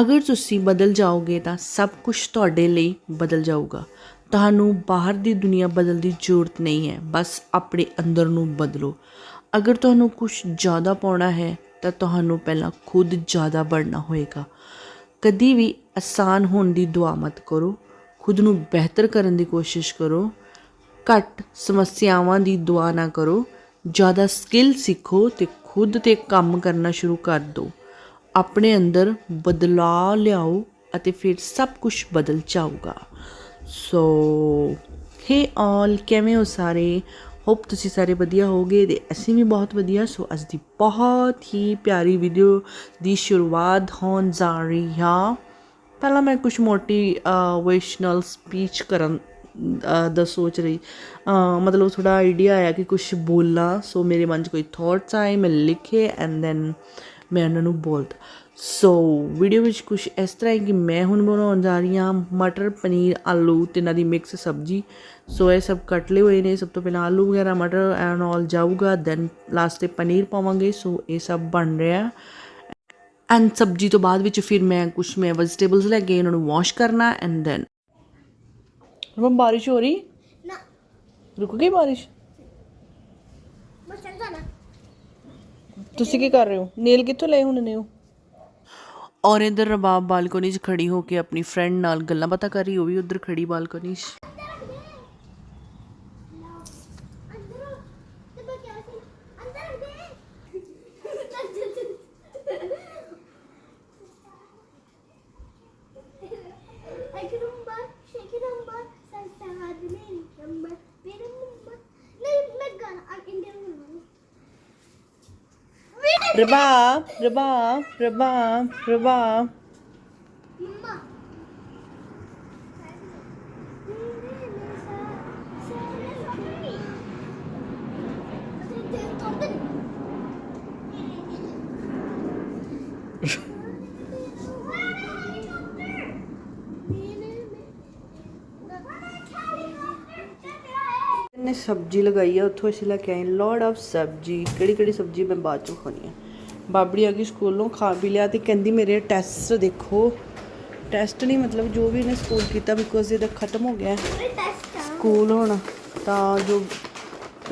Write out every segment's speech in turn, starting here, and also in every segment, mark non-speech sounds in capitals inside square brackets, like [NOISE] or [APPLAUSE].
ਅਗਰ ਤੁਸੀਂ ਬਦਲ ਜਾਓਗੇ ਤਾਂ ਸਭ ਕੁਝ ਤੁਹਾਡੇ ਲਈ ਬਦਲ ਜਾਊਗਾ। ਤੁਹਾਨੂੰ ਬਾਹਰ ਦੀ ਦੁਨੀਆ ਬਦਲਣ ਦੀ ਜ਼ਰੂਰਤ ਨਹੀਂ ਹੈ। ਬਸ ਆਪਣੇ ਅੰਦਰ ਨੂੰ ਬਦਲੋ। ਅਗਰ ਤੁਹਾਨੂੰ ਕੁਝ ਜ਼ਿਆਦਾ ਪਾਉਣਾ ਹੈ ਤਾਂ ਤੁਹਾਨੂੰ ਪਹਿਲਾਂ ਖੁਦ ਜ਼ਿਆਦਾ ਬਣਨਾ ਹੋਏਗਾ। ਕਦੀ ਵੀ ਆਸਾਨ ਹੋਣ ਦੀ ਦੁਆ ਮਤ ਕਰੋ। ਖੁਦ ਨੂੰ ਬਿਹਤਰ ਕਰਨ ਦੀ ਕੋਸ਼ਿਸ਼ ਕਰੋ। ਘੱਟ ਸਮੱਸਿਆਵਾਂ ਦੀ ਦੁਆ ਨਾ ਕਰੋ। ਜ਼ਿਆਦਾ ਸਕਿੱਲ ਸਿੱਖੋ ਤੇ ਖੁਦ ਤੇ ਕੰਮ ਕਰਨਾ ਸ਼ੁਰੂ ਕਰ ਦਿਓ। ਆਪਣੇ ਅੰਦਰ ਬਦਲਾਅ ਲਿਆਓ ਅਤੇ ਫਿਰ ਸਭ ਕੁਝ ਬਦਲ ਜਾਊਗਾ। ਸੋ, ਹੇ ਆਲ ਕਿਵੇਂ ਹੋ ਸਾਰੇ? ਹੋਪ ਤੁਸੀਂ ਸਾਰੇ ਵਧੀਆ ਹੋਗੇ ਤੇ ਅਸੀਂ ਵੀ ਬਹੁਤ ਵਧੀਆ। ਸੋ, ਅੱਜ ਦੀ ਬਹੁਤ ਹੀ ਪਿਆਰੀ ਵੀਡੀਓ ਦੀ ਸ਼ੁਰੂਆਤ ਹੋਣ ਜਾ ਰਹੀ ਹੈ। ਪਹਿਲਾਂ ਮੈਂ ਕੁਝ ਮੋਟੀਵੇਸ਼ਨਲ ਸਪੀਚ ਕਰਨ ਦਾ ਸੋਚ ਰਹੀ। ਮਤਲਬ ਥੋੜਾ ਆਈਡੀਆ ਆਇਆ ਕਿ ਕੁਝ ਬੋਲਾਂ। ਸੋ, ਮੇਰੇ ਮਨ 'ਚ ਕੋਈ ਥਾਟਸ ਆਏ, ਮੈਂ ਲਿਖੇ ਐਂਡ ਦੈਨ ਮੈਂ ਉਹਨਾਂ ਨੂੰ ਬੋਲਦਾ ਸੋ ਵੀਡੀਓ ਵਿੱਚ ਕੁਝ ਇਸ ਤਰ੍ਹਾਂ ਹੈ ਕਿ ਮੈਂ ਹੁਣ ਬਣਾਉਣ ਜਾ ਰਹੀ ਹਾਂ ਮਟਰ ਪਨੀਰ ਆਲੂ ਤੇ ਇਹਨਾਂ ਦੀ ਮਿਕਸ ਸਬਜ਼ੀ। ਸੋ ਇਹ ਸਭ ਕੱਟ ਲਏ ਹੋਏ ਨੇ। ਸਭ ਤੋਂ ਪਹਿਲਾਂ ਆਲੂ ਵਗੈਰਾ ਮਟਰ ਐਂਡ ਆਲ ਜਾਊਗਾ ਦੈਨ ਲਾਸਟ ਤੇ ਪਨੀਰ ਪਾਵਾਂਗੇ। ਸੋ ਇਹ ਸਭ ਬਣ ਰਿਹਾ ਐਂਡ ਸਬਜ਼ੀ ਤੋਂ ਬਾਅਦ ਵਿੱਚ ਫਿਰ ਮੈਂ ਕੁਝ ਮੈਂ ਵੈਜੀਟੇਬਲਸ ਲੈ ਕੇ ਇਹਨਾਂ ਨੂੰ ਵਾਸ਼ ਕਰਨਾ ਐਂਡ ਦੈਨ ਹੁਣ ਬਾਰਿਸ਼ ਹੋ ਰਹੀ? ਨਾ। ਰੁਕ ਗਈ ਬਾਰਿਸ਼? ਬਸ ਚੱਲ ਜਾਣਾ। ਤੁਸੀਂ ਕੀ ਕਰ ਰਹੇ ਹੋ? ਨੇਲ ਕਿੱਥੋਂ ਲਏ ਹੁਣ ਨੇ ਉਹ? ਔਰ ਇਧਰ ਰਬਾਬ ਬਾਲਕੋਨੀ 'ਚ ਖੜੀ ਹੋ ਕੇ ਆਪਣੀ ਫਰੈਂਡ ਨਾਲ ਗੱਲਾਂ ਬਾਤਾਂ ਕਰ ਰਹੀ, ਉਹ ਵੀ ਉਧਰ ਖੜੀ ਬਾਲਕੋਨੀ 'ਚ ਅੰਦਰ ਤੇ ਮੈਂ ਕਿਹਾ ਸੀ ਅੰਦਰ ਦੇ ਚੱਲ ਚੱਲ ਚੱਲ ਇੱਕ ਨੰਬਰ ਸ਼ੇਕ ਨੰਬਰ ਸੰਸਾਦ ਮੇਰੀ ਨੰਬਰ ਮੇਰਾ ਨੰਬਰ ਨਹੀਂ ਮੈਂ ਗਾਣਾ ਆ ਇੰਡੀਅਨ ਨੰਬਰ ਰਬਾਬ ਰਬਾਬ ਰਬਾਬ ਰਬਾਬ ਮੰਮਾ ਸਬਜ਼ੀ ਲਗਾਈ ਆ ਉੱਥੋਂ ਅਸੀਂ ਲੈ ਕੇ ਆਏ ਲੋਡ ਆਫ ਸਬਜ਼ੀ ਕਿਹੜੀ ਕਿਹੜੀ ਸਬਜ਼ੀ ਮੈਂ ਬਾਅਦ ਚੋਂ ਖਾਣੀ ਆ ਬਾਬੜੀ ਆ ਗਈ ਸਕੂਲੋਂ ਖਾ ਪੀ ਲਿਆ ਤੇ ਕਹਿੰਦੀ ਮੇਰੇ ਟੈਸਟ ਦੇਖੋ। ਟੈਸਟ ਨਹੀਂ ਮਤਲਬ ਜੋ ਵੀ ਇਹਨੇ ਸਕੂਲ ਕੀਤਾ ਬਿਕੋਜ਼ ਇਹਦਾ ਖਤਮ ਹੋ ਗਿਆ। ਸਕੂਲ ਹੁਣ ਤਾਂ ਜੋ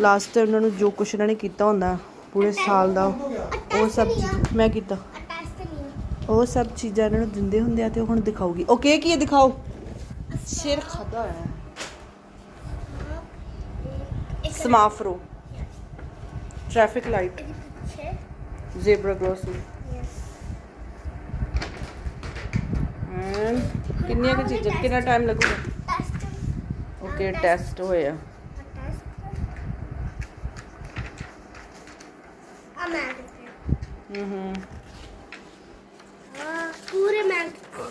ਲਾਸਟ ਟਾਈਮ ਉਹਨਾਂ ਨੂੰ ਜੋ ਕੁਛ ਇਹਨਾਂ ਨੇ ਕੀਤਾ ਹੁੰਦਾ ਪੂਰੇ ਸਾਲ ਦਾ ਉਹ ਸਭ ਮੈਂ ਕੀਤਾ। ਉਹ ਸਭ ਚੀਜ਼ਾਂ ਇਹਨਾਂ ਨੂੰ ਦਿੰਦੇ ਹੁੰਦੇ ਆ ਤੇ ਹੁਣ ਦਿਖਾਊਗੀ। ਓਕੇ ਕੀ ਹੈ ਦਿਖਾਓ? ਸਿਰ ਖਾਦਾ ਹੋਇਆ। ਹੈ। ਸਮਾਫਰੋ traffic light zebra crossing and ਕਿੰਨੀਆਂ ਕੁ ਚੀਜ਼ਾਂ ਕਿੰਨਾ ਟਾਈਮ ਲੱਗੂਗਾ ਓਕੇ ਟੈਸਟ ਹੋਇਆ ਹੂੰ ਹੂੰ ਪੂਰੇ ਮੈਂ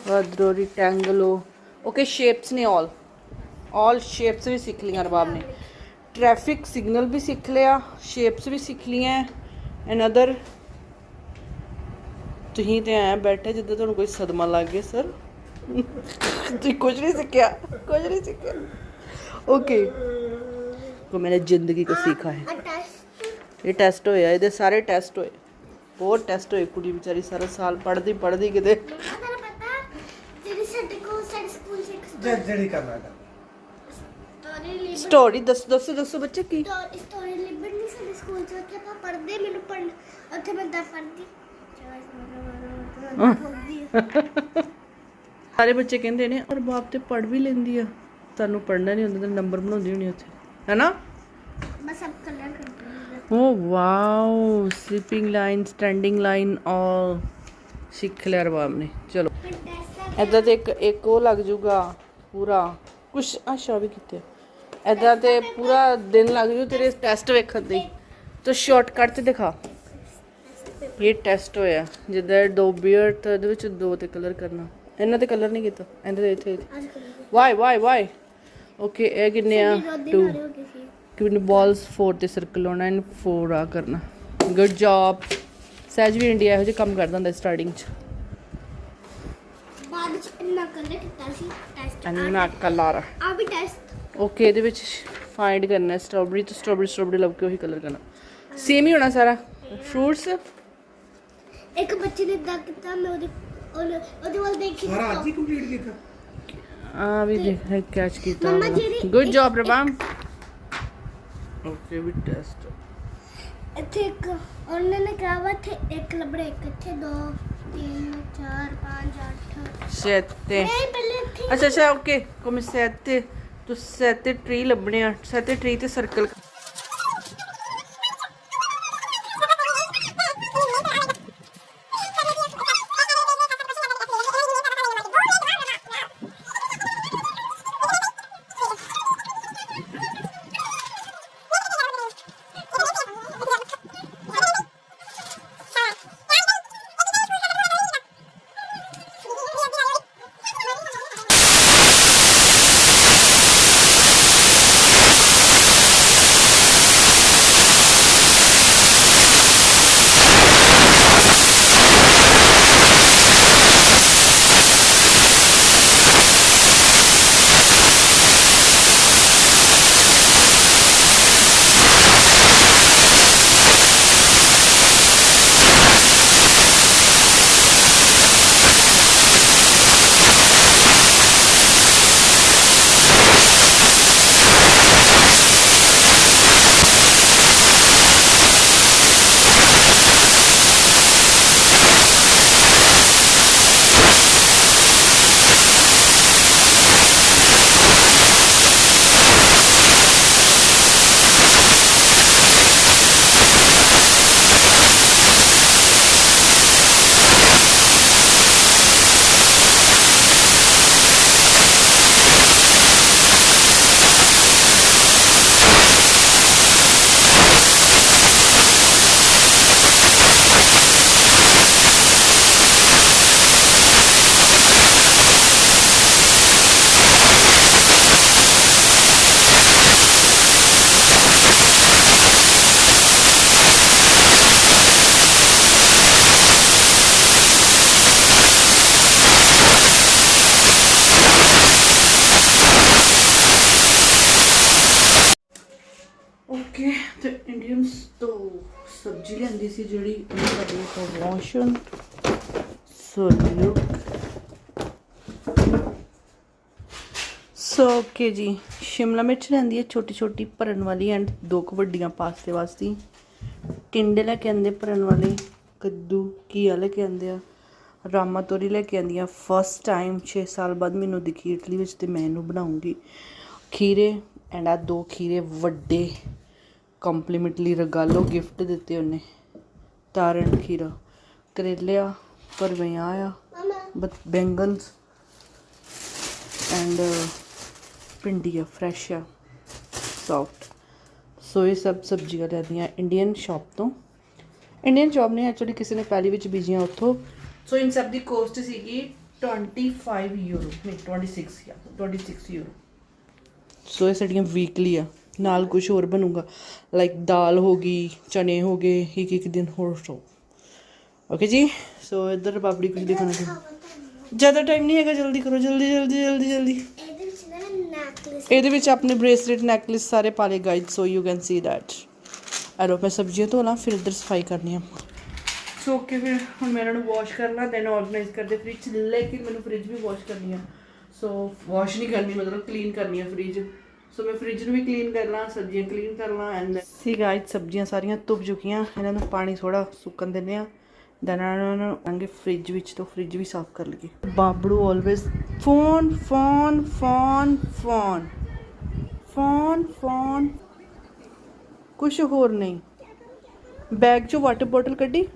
quadro rectangle ਓਕੇ ਸ਼ੇਪਸ ਨੇ ਆਲ ਆਲ ਸ਼ੇਪਸ ਵੀ ਸਿੱਖ ਲਈਆਂ ਰਬਾਬ ਨੇ ਟ੍ਰੈਫਿਕ ਸਿਗਨਲ ਵੀ ਸਿੱਖ ਲਿਆ ਸ਼ੇਪਸ ਵੀ ਸਿੱਖ ਲਈਆਂ ਅਨਦਰ ਤੁਸੀਂ ਤੇ ਐ ਬੈਠੇ ਜਿੱਦਾਂ ਤੁਹਾਨੂੰ ਕੋਈ ਸਦਮਾ ਲੱਗ ਗਿਆ ਸਰ ਤੁਸੀਂ ਕੁਝ ਨਹੀਂ ਸਿੱਖਿਆ ਕੁਝ ਨਹੀਂ ਸਿੱਖਿਆ। ਓਕੇ ਕੋ ਮੈंने ਜ਼ਿੰਦਗੀ ਕੋ ਸਿੱਖਾ ਹੈ। ਇਹ ਟੈਸਟ ਹੋਇਆ ਇਹਦੇ ਸਾਰੇ ਟੈਸਟ ਹੋਏ। ਬਹੁਤ ਟੈਸਟ ਹੋਏ ਕੁੜੀ ਵਿਚਾਰੀ ਸਾਰਾ ਸਾਲ ਪੜ੍ਹਦੀ ਪੜ੍ਹਦੀ ਕਿਤੇ। ਜਿਹੜੀ ਕਰਨਾ ਸਟੋਰੀ ਦੱਸੋ ਦੱਸੋ ਦੱਸੋ ਬੱਚੇ ਕੀ? ਸਟੋਰੀ ਲਿਬਰ ਨਹੀਂ ਸਾਡੇ ਸਕੂਲ ਚ ਉੱਥੇ ਆਪਾਂ ਪੜ੍ਹਦੇ ਮੈਨੂੰ ਪੜ੍ਹ ਉੱਥੇ ਮੈਂ ਦਸ ਪੜ੍ਹਦੀ। [LAUGHS] ਸਾਰੇ ਬੱਚੇ ਕਹਿੰਦੇ ਨੇ ਔਰ ਬਾਪ ਤੇ ਪੜ੍ਹ ਵੀ ਲੈਂਦੀ ਆ। ਤੁਹਾਨੂੰ ਪੜ੍ਹਨਾ ਨਹੀਂ ਹੁੰਦਾ ਤਾਂ ਨੰਬਰ ਬਣਾਉਂਦੀ ਹੋਣੀ ਉੱਥੇ। ਹੈਨਾ? ਮੈਂ ਸਭ ਕਲਰ ਕਰਦੀ ਓ wow sleeping line standing line all ਸਿੱਖ ਲਿਆ ਰਬਾਬ ਨੇ। ਚਲੋ। ਐਦਾਂ ਤੇ ਇੱਕ ਇੱਕ ਉਹ ਲੱਗ ਜੂਗਾ ਪੂਰਾ। ਕੁਛ ਅੱਛਾ ਵੀ ਕੀਤੇ। ਐਦਾਂ ਤੇ ਪੂਰਾ ਦਿਨ ਲੱਗ ਜੂ ਤੇਰੇ ਟੈਸਟ ਵੇਖਣ ਦੇ ਤੋ ਸ਼ਾਰਟਕਟ ਤੇ ਦਿਖਾ। ਇਹ ਟੈਸਟ ਹੋਇਆ। ਜਿੱਦਾਂ ਦੋ ਬੀਅਰ ਤੇ ਇਹਦੇ ਵਿੱਚ ਦੋ ਤੇ ਕਲਰ ਕਰਨਾ। ਇਹਨਾਂ ਤੇ ਕਲਰ ਨਹੀਂ ਕੀਤਾ। ਇਹਦੇ ਤੇ ਇੱਥੇ ਵਾਈ ਵਾਈ ਵਾਈ ਓਕੇ ਇਹ ਕਿੰਨੇ ਆ? ਰੋਦੀ 2 ਨਾਰੇ ਹੋ ਗਈ ਸੀ। ਕਿੰਨੇ ਬਾਲਸ 4 ਤੇ ਸਰਕਲ ਹੋਣਾ ਐਂਡ 4 ਆ ਕਰਨਾ। ਗੁੱਡ ਜੌਬ ਸਹਿਜ ਵੀ ਇੰਡੀਆ ਇਹੋ ਜਿਹੇ ਕੰਮ ਕਰਦਾ ਹੁੰਦਾ ਸਟਾਰਟਿੰਗ ਚ। ਬਾਅਦ ਚ ਇੰਨਾ ਕਲਰ ਕੀਤਾ ਸੀ ਟੈਸਟ ਅੰਨਾ ਕਲਰ ਆ। ਵੀ ਟੈਸਟ ਓਕੇ ਇਹਦੇ ਵਿੱਚ ਫਾਈਂਡ ਕਰਨਾ। ਸਟ੍ਰਾਬੇਰੀ ਤੇ ਸਟ੍ਰਾਬੇਰੀ ਸਟ੍ਰਾਬੇਰੀ ਲੱਭ ਕੇ ਉਹੀ ਕਲਰ ਕਰਨਾ। ਸੇਮ ਹੀ ਹੋਣਾ ਸਾਰਾ। ਫਰੂਟਸ ਇੱਕ ਬੱਚੇ ਨੇ ਇਦਾਂ ਕੀਤਾ ਮੈਂ ਉਹਦੇ ਉਹਦੇ ਵੱਲ ਦੇਖ ਸਾਰਾ ਅੱਜ ਹੀ ਕੰਪਲੀਟ ਕੀਤਾ। ਆ ਵੀ ਦੇਖ ਕੈਚ ਕੀਤਾ ਮੰਮਾ ਜਿਹੜੀ ਗੁੱਡ ਜੌਬ ਪ੍ਰਭਾਮ ਓਕੇ ਵੀ ਟੈਸਟ ਇੱਥੇ ਇੱਕ ਉਹਨਾਂ ਨੇ ਕਿਹਾ ਵਾ ਇੱਥੇ ਇੱਕ ਲੱਭਣਾ ਇੱਕ ਇੱਥੇ ਦੋ ਤਿੰਨ ਚਾਰ ਪੰਜ ਅੱਠ। ਸੱਤੇ। ਨਹੀਂ ਪਹਿਲੇ ਇੱਥੇ ਅੱਛਾ ਅੱਛਾ okay come sette tu sette tree ਲੱਭਣੇ ਆ। sette tree ਤੇ ਸਰਕਲ ਓਕੇ ਤੇ ਇੰਡੀਅਨਸ ਤੋਂ ਸਬਜ਼ੀ ਲੈਂਦੀ ਸੀ ਜਿਹੜੀ ਉਹ ਸਾਡੀ promotion so look so okay ਜੀ, ਸ਼ਿਮਲਾ ਮਿਰਚ ਲੈਂਦੀ ਹੈ ਛੋਟੀ ਛੋਟੀ ਭਰਨ ਵਾਲੀ ਐਂਡ ਦੋ ਕੁ ਵੱਡੀਆਂ ਪਾਸਤੇ ਵਾਸਤੇ। ਟਿੰਡੇ ਲੈ ਕੇ ਆਂਦੇ ਭਰਨ ਵਾਲੇ, ਕੱਦੂ, ਘੀਆ ਲੈ ਕੇ ਆਂਦੇ ਆ। ਰਾਮਾ ਤੋਰੀ ਲੈ ਕੇ ਆਂਦੀਆਂ ਫਸਟ ਟਾਈਮ 6 ਸਾਲ ਬਾਅਦ ਮੈਨੂੰ ਦਿਖੀ ਇਟਲੀ ਵਿੱਚ ਤੇ ਮੈਂ ਇਹਨੂੰ ਬਣਾਉਂਗੀ। ਖੀਰੇ ਐਂਡ ਆ ਦੋ ਖੀਰੇ ਵੱਡੇ। ਕੰਪਲੀਮੈਂਟਲੀ ਰਗਾਲੋ ਗਿਫਟ ਦਿੱਤੇ ਉਹਨੇ। ਤਾਰਨ, ਖੀਰਾ। ਕਰੇਲਿਆ ਪਰਵਿਆਂ ਆ ਮਮਾ ਬਤ, ਬੈਂਗਨਸ ਐਂਡ, ਭਿੰਡੀ ਆ, ਫਰੈਸ਼ ਆ ਸੌਫਟ ਸੋ ਇਹ ਸਭ ਸਬਜ਼ੀਆਂ ਲੈਂਦੀਆਂ ਇੰਡੀਅਨ ਸ਼ਾਪ ਤੋਂ। ਇੰਡੀਅਨ ਸ਼ਾਪ ਨੇ ਐਕਚੁਅਲੀ ਕਿਸੇ ਨੇ ਪਹਿਲੀ ਵਿੱਚ ਬੀਜੀਆਂ ਉੱਥੋਂ। ਸੋ ਇਨ ਸਭ ਦੀ ਕੋਸਟ ਸੀਗੀ 25 ਯੂਰੋ ਨਹੀਂ 26 ਯਾ 26 ਯੂਰੋ ਸੋ ਇਹ ਸਾਡੀਆਂ ਵੀਕਲੀ ਆ। ਨਾਲ ਕੁਝ ਹੋਰ ਬਣੂਗਾ। ਲਾਈਕ ਦਾਲ ਹੋ ਗਈ ਚਨੇ ਹੋ ਗਏ ਇੱਕ ਇੱਕ ਦਿਨ ਹੋਰ ਸੋ। ਓਕੇ ਜੀ? ਸੋ ਇੱਧਰ ਪਾਪੜੀ ਕੁਝ ਦਿਖਾਣਾ ਚਾਹੁੰਦਾ ਜ਼ਿਆਦਾ ਟਾਈਮ ਨਹੀਂ ਹੈਗਾ ਜਲਦੀ ਕਰੋ ਜਲਦੀ ਜਲਦੀ ਜਲਦੀ ਜਲਦੀ। ਇਹਦੇ ਵਿੱਚ ਨਾ ਨੈਕਲੇਸ ਇਹਦੇ ਵਿੱਚ ਆਪਣੇ ਬ੍ਰੇਸਲੇਟ ਨੈਕਲੇਸ ਸਾਰੇ ਪਾਲੇ guide so you can see that ਅਰੋ ਮੈਂ ਸਬਜ਼ੀਆਂ ਧੋ ਲਾਂ ਫਿਰ ਇੱਧਰ ਸਫ਼ਾਈ ਕਰਨੀ ਆ। ਸੋ ਓਕੇ ਫਿਰ ਹੁਣ ਮੈਂ ਇਹਨਾਂ ਨੂੰ ਵਾਸ਼ ਕਰਨਾ ਦੈਨ ਆਰਗੇਨਾਈਜ਼ ਕਰਦੇ ਫ੍ਰਿਜ ਲੇਕਿਨ ਮੈਨੂੰ ਫ੍ਰਿਜ ਵੀ ਵਾਸ਼ ਕਰਨੀ ਆ। ਸੋ ਵਾਸ਼ ਨਹੀਂ ਕਰਨੀ ਮਤਲਬ ਕਲੀਨ ਕਰਨੀ ਆ ਫ੍ਰਿਜ ਸੋ ਮੈਂ ਫ੍ਰਿਜ ਨੂੰ ਵੀ ਕਲੀਨ ਕਰਨਾ, ਸਬਜ਼ੀਆਂ ਕਲੀਨ ਕਰਨਾ ਐਂਡ ਸੀ ਗਾਈਡ ਸਬਜ਼ੀਆਂ ਸਾਰੀਆਂ ਧੁੱਪ ਚੁੱਕੀਆਂ, ਇਹਨਾਂ ਨੂੰ ਪਾਣੀ ਥੋੜਾ ਸੁੱਕਣ ਦਿੰਦੇ ਆ ਦੈਨ ਇਹਨਾਂ ਨੂੰ ਆਂਗੇ ਫ੍ਰਿਜ ਵਿੱਚ ਤੋਂ ਫ੍ਰਿਜ ਵੀ ਸਾਫ਼ ਕਰ ਲਈਏ। ਬਾਬੜੂ always phone phone phone phone phone phone ਕੁਝ ਹੋਰ ਨਹੀਂ। ਬੈਗ ਚੋਂ ਵਾਟਰ ਬੋਟਲ ਕੱਢੀ।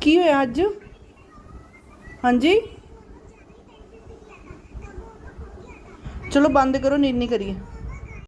ਕੀ ਹੋਇਆ ਅੱਜ? ਹਾਂਜੀ? ਚਲੋ ਬੰਦ ਕਰੋ ਨੀਂਦ ਕਰੀਏ।